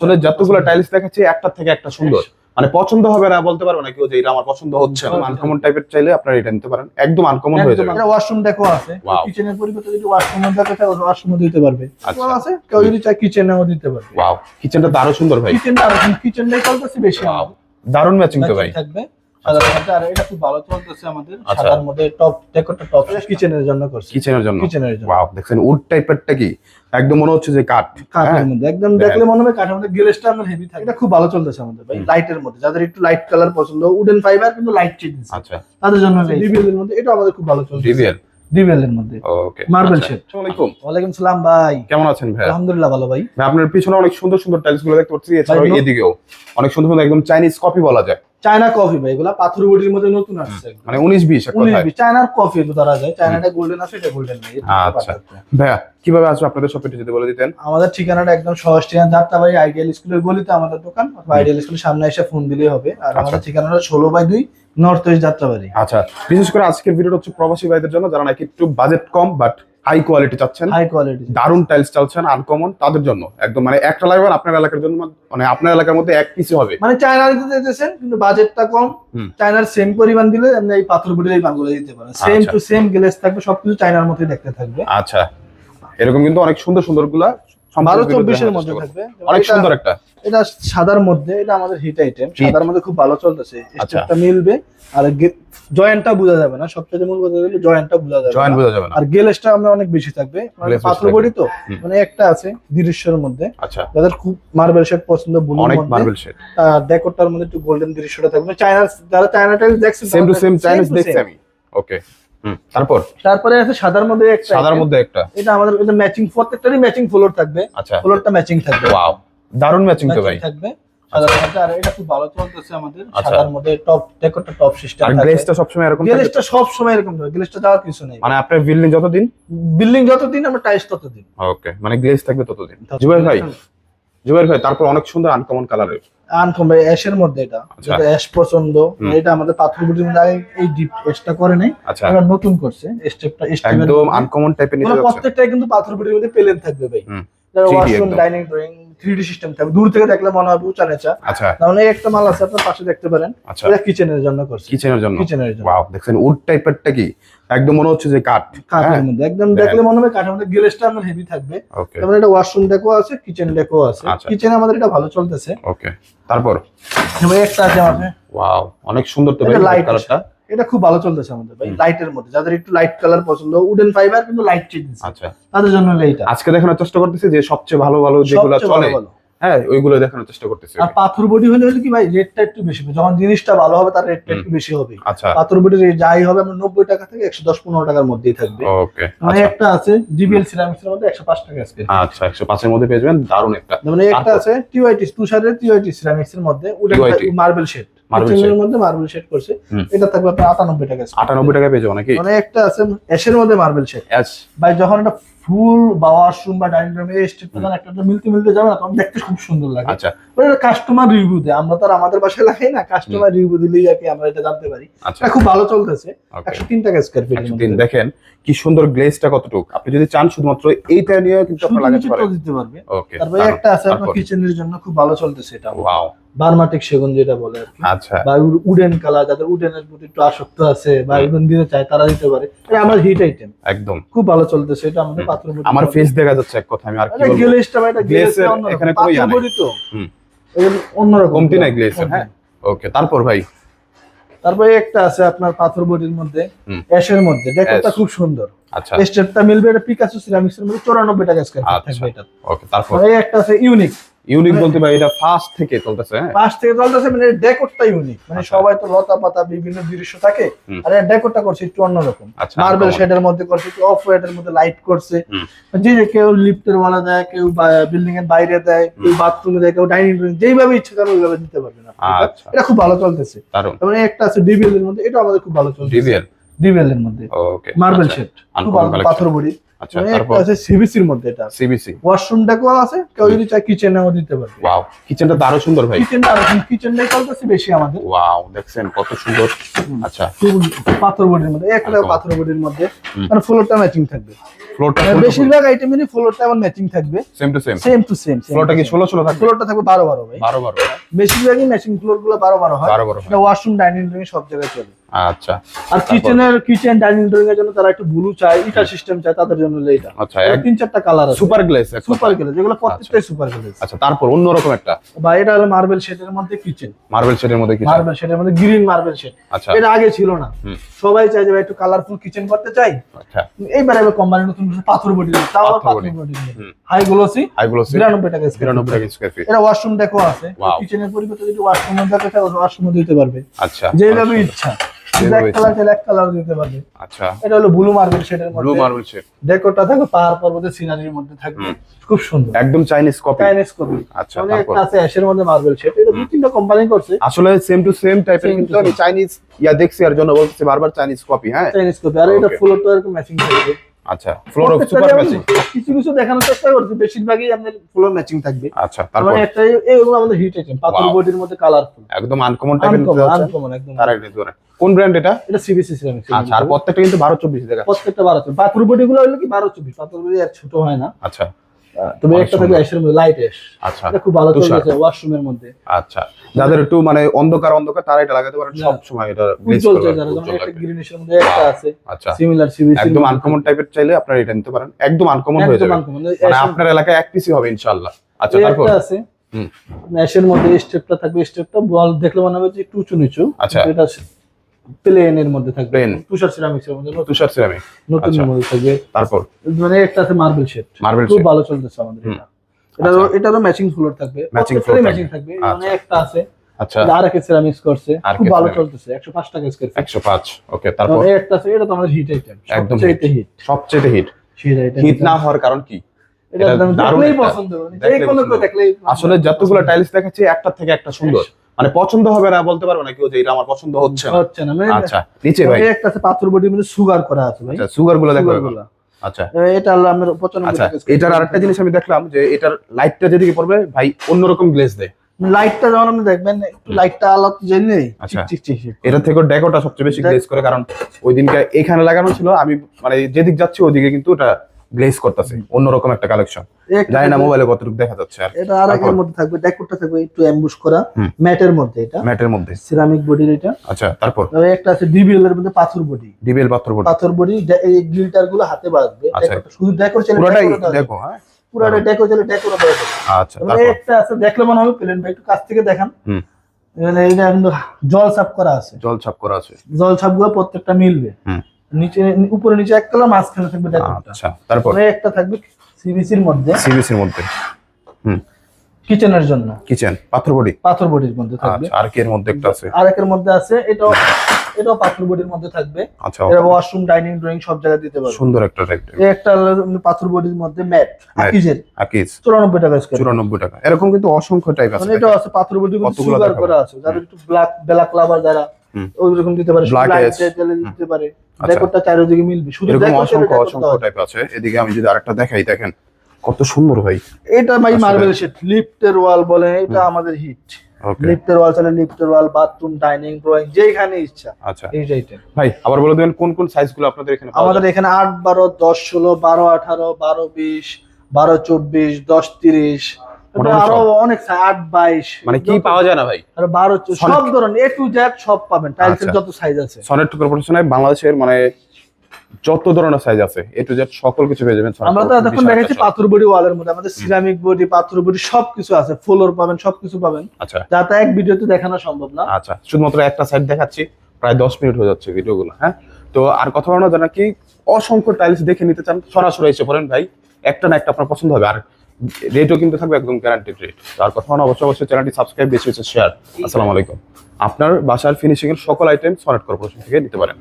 আসলে যতগুলো টাইলস দেখাচ্ছি একটা থেকে একটা সুন্দর। মানে পছন্দ হবে না বলতে পারব না কেউ যে এটা আমার পছন্দ হচ্ছে না। আনকমন টাইপের চাইলে আপনারা এটা নিতে পারেন। একদম আনকমন হয়ে যাবে। এটা ওয়াশরুম দেখো আছে. কিচেনের পরিবর্তে যদি ওয়াশরুম দেখো তাহলে ওয়াশরুম দিতে পারবে। আচ্ছা। আছে? কেউ যদি চায় কিচেনেও দিতে পারবে। ওয়াও কিচেনটা দারুণ সুন্দর ভাই। কিচেনটা আর কিচেনটাই চলতেছে বেশি। দারুণ ম্যাচিং তো ভাই। থাকবে। আর এটা খুব ভালো চলতেছে আমাদের। আচ্ছা। সাদার মধ্যে টপ ডেকোরটা টপ কিচেনের জন্য করছি। কিচেনের জন্য? কিচেনের জন্য। ওয়াও দেখছেন উড টাইপেরটা কি? একদম মনে হচ্ছে যে কাঠ। কাঠের হ্যাঁ? মধ্যে একদম দেখলে মনে হবে কাঠের মধ্যে গ্লেসটা আমার হেভি থাকে। এটা খুব ভালো চলতেছে আমাদের ভাই। লাইটের মধ্যে। যাদের একটু লাইট কালার পছন্দ উডেন ফাইবার কিন্তু লাইট চেঞ্জ আচ্ছা। তাদের জন্য ডিবিএল এর মধ্যে এটা আমাদের খুব ভালো চলছে ডিবিএল এর মধ্যে। ওকে Marble shade। আসসালামু আলাইকুম। ওয়ালাইকুম সালাম ভাই। কেমন আছেন ভাই আলহামদুলিল্লাহ ভালো ভাই। ভাই, আপনার পিছনে অনেক সুন্দর সুন্দর টাইলসগুলো দেখতে পাচ্ছি এছাড়াও এদিকেও। অনেক সুন্দর সুন্দর একদম চাইনিজ কপি বলা যায়। চায়না কফি ভাই এগুলা পাথর বডির মধ্যে নতুন আসছে মানে উনিশ বিশ এক উনিশ কথায় বিশ চায়নার কফি এগুলো ধরা যায়। চায়নাটা গোল্ডেন আছে এটা গোল্ডেন নেই আচ্ছা। ভাইয়া কীভাবে আসবে আপনাদের শপে যদি বলে দিতেন। আমাদের ঠিকানাটা একদম সহজ ঠিকানা যাত্রাবাড়ি আইডিয়াল স্কুলের গলিতে আমাদের দোকান আইডিয়াল স্কুলের সামনে এসে ফোন দিলেই হবে। আর আচ্ছা। আমাদের ঠিকানাটা ষোলো বাই দুই নর্থ ওয়েস্ট যাত্রাবাড়ি। আচ্ছা। বিশেষ করে আজকের ভিডিওটা হচ্ছে প্রবাসী ভাইদের জন্য যারা নাকি একটু বাজেট কম বাট হাই কোয়ালিটি চাচ্ছেন। হাই কোয়ালিটি দারুণ টাইলস চাচ্ছেন আনকমন তাদের জন্য। একদম মানে একটা লাগবে আপনার এলাকার জন্য মানে আপনার এলাকার মধ্যে এক পিসি হবে। মানে চায়না দিতে চাইতেছেন কিন্তু বাজেটটা কম। চায়নার সেম পরিমাণ দিলে আপনি এই পাথর বডির এই বানগুলো দিতে পারেন। সেম। টু সেম গ্লেস থাকবে সবকিছু চায়নার মধ্যে দেখতে থাকবে। আচ্ছা। এরকম কিন্তু অনেক সুন্দর সুন্দরগুলা বারো সম্পূর্ণ চব্বিশের মধ্যে থাকবে। অনেক এটা- সুন্দর একটা। এটা সাদার মধ্যে এটা আমাদের হিট আইটেম সাদার মধ্যে খুব ভালো চলতেছে। আচ্ছা। স্টেপটা মিলবে আর জয়েন্টটা বোঝা যাবে না। সবচেয়ে মূল কথা হলো জয়েন্টটা বোঝা যাবে জয়েন্ট বোঝা যাবে না। আর গেলেসটা আমরা অনেক বেশি থাকবে। মানে পাথর বডি তো। মানে একটা আছে দৃশ্যের মধ্যে। আচ্ছা। যাদের খুব মার্বেল শেড পছন্দ ব্লুর অনেক মার্বেল শেড ডেকোরটার মধ্যে একটু গোল্ডেন দৃশ্যটা থাকবে। চায়না যারা চায়না টাইলস দেখছেন সেম টু সেম চাইনিজ দেখছি আমি। ওকে তারপর? তারপরে আছে সাদার মধ্যে একটা সাদার মধ্যে একটা। এটা আমাদের এটা ম্যাচিং প্রত্যেকটারই ম্যাচিং ফ্লোর থাকবে। আচ্ছা। ফ্লোরটা ম্যাচিং থাকবে। ওয়াও দারুণ ম্যাচিং তো ভাই। থাকবে। আর এটা খুব ভালো চলতেছে আমাদের। আচ্ছা। সাদার মধ্যে টপ ডেকোরটা টপ সিস্টেম আর এরকম থাকে? গ্লেজটা সব সময় এরকম যাওয়ার কিছু নেই। মানে আপনার বিল্ডিং যতদিন? বিল্ডিং যতদিন আমরা টাইলস ততদিন। ওকে মানে গ্লেজ থাকবে ততদিন। ভাই জুবাইর ভাই তারপর অনেক সুন্দর আনকমন কালারের আনকম ভাই অ্যাশের মধ্যে এটা। আচ্ছা। যেটা অ্যাশ পছন্দ এটা আমাদের পাথর বুটির মধ্যে এই ডিপ অ্যাশটা করে নাই আচ্ছা। নতুন করছে স্টেপটা একদম আনকমন টাইপের নিতে যাচ্ছে। প্রত্যেকটাই কিন্তু পাথর বুটির মধ্যে প্লেন থাকবে ভাই। Washroom dining drawing three D system থাকবে দূর থেকে দেখলে মনে হবে উঁচা নেচা। আচ্ছা। তাহলে একটা মাল আছে আপনার পাশে দেখতে পারেন। আচ্ছা। এটা কিচেনের জন্য করছে। কিচেনের জন্য? কিচেনের জন্য। ওয়াও দেখছেন উড টাইপেরটা কি? একদম মনে হচ্ছে যে কাঠ। কাঠের হ্যাঁ? মধ্যে। একদম দেখলে মনে হবে কাঠের মধ্যে গ্লেসটা আপনার হেভি থাকবে। তারপরে এটা ওয়াশরুম ডেকো আছে কিচেন ডেকো আছে। আচ্ছা। কিচেনে আমাদের এটা ভালো চলতেছে। ওকে তারপর? একটা আছে আমাদের। ওয়াও অনেক সুন্দর তো ভাই কালারটা এটা খুব ভালো চলতেছে আমাদের ভাই। লাইটের মধ্যে। যাদের একটু লাইট কালার পছন্দ উডেন ফাইবার কিন্তু লাইট চেঞ্জ আচ্ছা। তাদের জন্য এইটা। আজকে দেখানোর চেষ্টা করতেছি যে সবচেয়ে ভালো ভালো যেগুলো চলে। হ্যাঁ ওইগুলো দেখানোর চেষ্টা করতেছি আর পাথর বডি হলে হলে কি ভাই রেটটা একটু বেশি হবে। যখন জিনিসটা ভালো হবে তার রেটটা একটু বেশি হবে। আচ্ছা। পাথর বডি যাই হবে আমরা নব্বই টাকা থেকে একশো দশ পনেরো টাকার মধ্যেই থাকবে। ওকে মানে একটা আছে ডিবিএল সিরামিক্স এর মধ্যে একশো পাঁচ টাকা আজকে। আচ্ছা একশো পাঁচের মধ্যে পেয়ে যাবেন দারুণ একটা। মানে একটা? আছে টিওআইটি তুষারের T O I T ceramics এর মধ্যে মার্বেল শেড মধ্যে মার্বেল শেড করছে। এটা থাকবে আপনার আটানব্বই টাকা। আটানব্বই টাকা পেয়ে যাব নাকি মানে একটা আছে অ্যাশের মধ্যে মার্বেল শেড অ্যাশ ভাই যখন এটা ফুল বা ওয়াশরুম বা ডাইনিং রুমে স্টেপ প্রদান একটা একটা মিলতে মিলতে যাবে না তখন দেখতে খুব সুন্দর লাগে। আচ্ছা। কাস্টমার রিভিউ দেয়। আমরা তো আর আমাদের বাসায় লাগাই না কাস্টমার রিভিউ দিলেই আর কি আমরা এটা জানতে পারি। আচ্ছা। খুব ভালো চলতেছে। একশো তিন টাকা স্কোয়ার ফিট তিন দেখেন কি সুন্দর গ্লেজটা কতটুক। আপনি যদি চান শুধুমাত্র এইটা নিয়ে কিন্তু আপনার লাগাতে পারেন। দিতে পারবে। ওকে তারপরে একটা আছে আপনার কিচেনের জন্য খুব ভালো চলতেছে এটা। ওয়াও বার্মাটিক সেগুন যেটা বলে আচ্ছা। বা উডেন কালার যাদের উডেনের প্রতি একটু আসক্ত আছে বা উডেন দিতে চায় তারা দিতে পারে। এটা আমার হিট আইটেম একদম। খুব ভালো চলতেছে। এটা আমাদের আমার ফেস দেখা যাচ্ছে এক কথা আমি আর কি বলব? এখানে কোনো ইয়া নাই। অন্যরকম কমতি নাই গ্লেস হ্যাঁ? ওকে তারপর ভাই? তারপরে একটা আছে আপনার পাথর বডির মধ্যে এশের অ্যাশের মধ্যে। ডেকোরটা খুব সুন্দর। আচ্ছা। স্টেপটা মিলবে এটা পিকাসো সিরামিক্সের মধ্যে চৌরানব্বই টাকা স্কয়ার ফিট আচ্ছা। থাকবে এটা ওকে তারপর? এই একটা আছে ইউনিক ইউনিক মানে- বলতে ভাই এটা ফার্স্ট থেকে চলতেছে হ্যাঁ? পাশ থেকে চলতেছে মানে ডেকোরটা ইউনিক মানে আচ্ছা। সবাই তো লতা পাতা বিভিন্ন দৃশ্য থাকে। আর ডেকোরটা করছে একটু অন্যরকম মার্বেল। শেডের মধ্যে করছে একটু অফ হোয়াইটের মধ্যে লাইট করছে। যে যে কেউ লিফটের ওয়ালা দেয় কেউ বিল্ডিং এর বাইরে দেয় কেউ বাথরুমে দেয় কেউ ডাইনিং রুমে যেইভাবে ইচ্ছে করে ওইভাবে দিতে পারবেন। আচ্ছা। এটা খুব ভালো চলতেছে। তারপরে একটা আছে ডিবিএল এর মধ্যে এটা আমাদের খুব ভালো চলছে ডিভিএল ডিবিএল এর মধ্যে। ওকে মার্বেল শেড খুব ভালো পাথর বড়ি আচ্ছা মানে তারপর? আছে সিবিসির মধ্যে এটা সিবিসি আছে কেউ যদি চায় কিচেনেও দিতে পারবে। ওয়াও কিচেনটা তো আরও সুন্দর ভাই। কিচেনটা আর কিচেনটাই চলতেছে বেশি আমাদের। ওয়াও দেখছেন কত সুন্দর। আচ্ছা। পাথর বডির মধ্যে একটা পাথর বডির মধ্যে। মানে ফ্লোরটা ম্যাচিং থাকবে। ফ্লোরটা মানে বেশিরভাগ আইটেমেরই ফ্লোরটা এমন ম্যাচিং থাকবে। Same to same same to same ফ্লোরটা কি ষোলো ষোলো থাকবে? ফ্লোরটা থাকবে বারো বারো ভাই। বারো বারো। বেশিরভাগই ম্যাচিং ফ্লোরগুলো বারো বারো হয়। বারো বারো হয়। এটা ওয়াশরুম ডাইনিং রুম সব জায়গায় চলে। আচ্ছা। আর কিচেনের কিচেন ডাইনিং রুম এর জন্য তারা একটু ব্লু চায় ইটা সিস্টেম চায় তাদের জন্য এটা আচ্ছা তিন চারটা কালার আছে। সুপার গ্লেস সুপার গ্লেজ যেগুলো প্রত্যেকটাই সুপার গ্লেজ আচ্ছা তারপর অন্যরকম একটা? বা এটা হলো মার্বেল শেডের মধ্যে কিচেন মার্বেল শেডের মধ্যে কিছু মার্বেল শেডের মধ্যে গ্রিন মার্বেল শেড আচ্ছা। এটা আগে ছিল না। সবাই চায় যে ভাই একটু কালারফুল কিচেন করতে চাই। আচ্ছা। এইবারে আবার কোম্পানি নতুন পাথর বডি তাও পাথর। বডি। হাই গ্লোসি হাইগুলো বিরানব্বই টাকা square বিরানব্বই টাকা স্কোয়ার ফিট এটা ওয়াশরুম দেখো আছে. কিচেনের পরিবর্তে যদি ওয়াশরুম দেখো তাহলে ওয়াশরুম দিতে পারবে। আচ্ছা যেভাবে ইচ্ছা। যেভাবে ব্ল্যাক কালার ব্ল্যাক কালার দিতে পারবে। আচ্ছা এটা হলো ব্লু মার্বেল শেডের ব্লু মার্বেল শেড ডেকোরটা থাকবে পাহাড় পর্বতের সিনারির মধ্যে থাকবে। খুব সুন্দর। একদম চাইনিজ কপি চাইনিজ কপি আচ্ছা অনেক আছে অ্যাশের মধ্যে মার্বেল শেড এটা দু তিনটা কোম্পানি করছে। আসলে সেম টু সেম টাইপের কিন্তু আমি চাইনিজ ইয়া দেখছি আর জন্য বলতেছি বারবার চাইনিজ কপি হ্যাঁ? চাইনিজ কপি আর এটা. ফ্লোরটা এরকম ম্যাচিং থাকবে। আচ্ছা ফ্লোর অফ সুপার ম্যাচিং কিছু কিছু দেখানোর চেষ্টা করছি বেশিরভাগই আপনার ফ্লোর ম্যাচিং থাকবে। আচ্ছা তারপর? মানে একটা আমাদের হিট আইটেম পাথর. বডির মধ্যে কালারফুল একদম আনকমন টাইপের আনকমন একদম। তার একটা ধরে কোন ব্র্যান্ড এটা? এটা সিবিসি সিরামিক আচ্ছা আর প্রত্যেকটা কিন্তু বারো চব্বিশ দেখা প্রত্যেকটা বারো চব্বিশ। পাথর বডি গুলো হলো কি বারো চব্বিশ? পাথর বডি আর ছোট হয় না। আচ্ছা। তবে একটা থাকবে। অ্যাশের মধ্যে লাইট অ্যাশ আচ্ছা। এটা খুব ভালো চলছে ওয়াশরুমের মধ্যে। আচ্ছা। যাদের একটু মানে অন্ধকার অন্ধকার তারা এটা লাগাতে পারেন সব সময় এটা উজ্জ্বল করবে, যারা যেমন একটা। গ্রিনিশের মধ্যে একটা আছে। আচ্ছা। সিমিলার সিবিসি একদম আনকমন টাইপের চাইলে আপনারা এটা নিতে পারেন। একদম আনকমন হয়ে যাবে। মানে আপনার এলাকায় এক পিসি হবে ইনশাআল্লাহ। আচ্ছা তারপর? আছে। হুম। অ্যাশের মধ্যে স্টেপটা থাকবে স্টেপটা বল দেখলে মনে হবে যে একটু উঁচু নিচু আচ্ছা। এটা প্লেন এর মধ্যে থাকবে। Plain। তুষার সিরামিক্সের মধ্যে তুষার সিরামিক নতুন আচ্ছা। মধ্যে থাকবে। তারপর? মানে একটা আছে মার্বেল শেড মার্বেল খুব ভালো চলতেছে আমাদের। এটা। এটারও আচ্ছা। এটারও ম্যাচিং ফ্লোর থাকবে। Matching floor ম্যাচিং থাকবে। থাকবে। মানে একটা আছে। আচ্ছা। এটা আরেকে সিরামিক্স করছে। খুব ভালো চলতেছে। একশো পাঁচ টাকা স্কোয়ার ফিট একশো পাঁচ। ওকে তারপর? একটা আছে। এটা তো আমাদের হিট আইটেম একদম সবচাইতে হিট সবচেয়ে হিট হিট না হওয়ার কারণ কি? এটা দারুণ পছন্দ যে কোনো। দেখলেই আসলে যতগুলো টাইলস দেখাচ্ছি একটা থেকে একটা সুন্দর। মানে পছন্দ হবে না বলতে পারব না কেউ যে এটা আমার পছন্দ হচ্ছে না। হচ্ছে না মানে আচ্ছা নিচে ভাই। এই একটা আছে পাথর বডির মধ্যে সুগার করা আছে ভাই। আচ্ছা সুগারগুলো দেখো। আচ্ছা। এটা হলো আমরা পঁচানব্বই আচ্ছা এটার আরেকটা জিনিস আমি দেখলাম যে এটার লাইটটা যেদিকে পড়বে ভাই অন্যরকম গ্লেজ দেয়। লাইটটা যখন আপনি দেখবেন একটু লাইটটা আলো জেনে আচ্ছা। এটা থেকে ডেকোটা সবচেয়ে বেশি গ্লেজ করে কারণ ওই দিনকে এখানে লাগানো ছিল আমি মানে যেদিক যাচ্ছি ওদিকে কিন্তু ওটা গ্লেজ করতেছে অন্যরকম একটা কালেকশন জানি না মোবাইলে কতটুকু দেখা যাচ্ছে আর। এটা আর? এর মধ্যে থাকবে ডেকোরটা থাকবে একটু অ্যাম্বুশ করা। ম্যাটের মধ্যে এটা। ম্যাটের মধ্যে। সিরামিক বডির এটা। আচ্ছা তারপর? তবে একটা আছে ডিবিএল এর মধ্যে পাথর বডি ডিবেল পাথর বডি পাথর বডি এই গ্রিলটারগুলো হাতে বাঁধবে। আচ্ছা। শুধু ডেকোর চলে পুরোটাই যাবে। দেখো হ্যাঁ। পুরোটা ডেকোর চলে ডেকোর দেওয়া। আচ্ছা তারপর? একটা আছে দেখলে মনে হবে প্লেন ভাই একটু কাছ থেকে দেখান। জল সাফ করা আছে। জল ছাপ করা আছে। জল ছাপগুলো প্রত্যেকটা মিলবে। হুম। নিচে উপরে নিচে এক কালার মাঝখানে থাকবে আচ্ছা তারপর? একটা থাকবে সিবিসির মধ্যে। সিবিসির মধ্যে। হুম। কিচেনের জন্য। কিচেন পাথর বডি? পাথর বডির মধ্যে থাকবে। আচ্ছা আর এর মধ্যে একটা আছে? আরেকের মধ্যে আছে এটাও এটাও পাথর বডির মধ্যে থাকবে। আচ্ছা এটা ওয়াশরুম ডাইনিং ড্রয়িং সব জায়গায় দিতে পারবে। সুন্দর একটা রেট একটা পাথর বডির মধ্যে ম্যাট আকিজের। আকিজ। চুরানব্বই টাকা স্কোয়ার চুরানব্বই টাকা। এরকম কিন্তু অসংখ্য টাইপ আছে। মানে এটা আছে পাথর বডির মধ্যে সুগার করা আছে। যাদের একটু ব্ল্যাক ব্ল্যাক লাভার যারা হুম। ওই রকম দিতে পারে দিতে আচ্ছা। চারিদিকে মিলবে। শুধু অসংখ্য অসংখ্য টাইপ আছে। এদিকে আমি যদি আরেকটা দেখাই দেখেন কত সুন্দর ভাই। এটা ভাই মার্বেল শেড লিফটের ওয়াল বলে এটা আমাদের হিট লিফটের ওয়াল চলে লিফটের ওয়াল বাথরুম ডাইনিং ড্রয়িং যেখানে ইচ্ছা আচ্ছা। ভাই আবার বলে দেবেন কোন কোন আপনাদের এখানে আমাদের এখানে আট বারো দশ ষোলো বারো আঠারো বারো বিশ বারো চব্বিশ দশ তিরিশ আরও অনেক আট বাইশ। মানে কি পাওয়া যায় না ভাই? আর বারো সব ধরনের এ টু জেড সব পাবেন টাইলসের আচ্ছা। যত সাইজ আছে। সনেট কর্পোরেশনে বাংলাদেশের মানে যত ধরনের সাইজ আছে এ টু জেড সকল কিছু পেয়ে যাবেন আমরা তো এতক্ষণ দেখাচ্ছি পাথর বডি ওয়ালের মধ্যে আমাদের সিরামিক বডি পাথর বডি সবকিছু আছে ফ্লোর পাবেন সবকিছু পাবেন। আচ্ছা। যাতে এক ভিডিওতে দেখানো সম্ভব না। আচ্ছা শুধুমাত্র একটা সাইড দেখাচ্ছি প্রায় দশ মিনিট হয়ে যাচ্ছে ভিডিওগুলো হ্যাঁ? তো আর কথা বলানো যারা কি অসংখ্য টাইলস দেখে নিতে চান সরাসরি এসে পড়েন ভাই একটা না একটা আপনার পছন্দ হবে। আর রেটও কিন্তু থাকবে একদম গ্যারান্টেড রেট তার কথা মানে অবশ্যই অবশ্যই চ্যানেলটি সাবস্ক্রাইব বেশি বেশি শেয়ার আসসালামু আলাইকুম। আপনার বাসার ফিনিশিং এর সকল আইটেম সনেট কর্পোরেশন থেকে নিতে পারেন।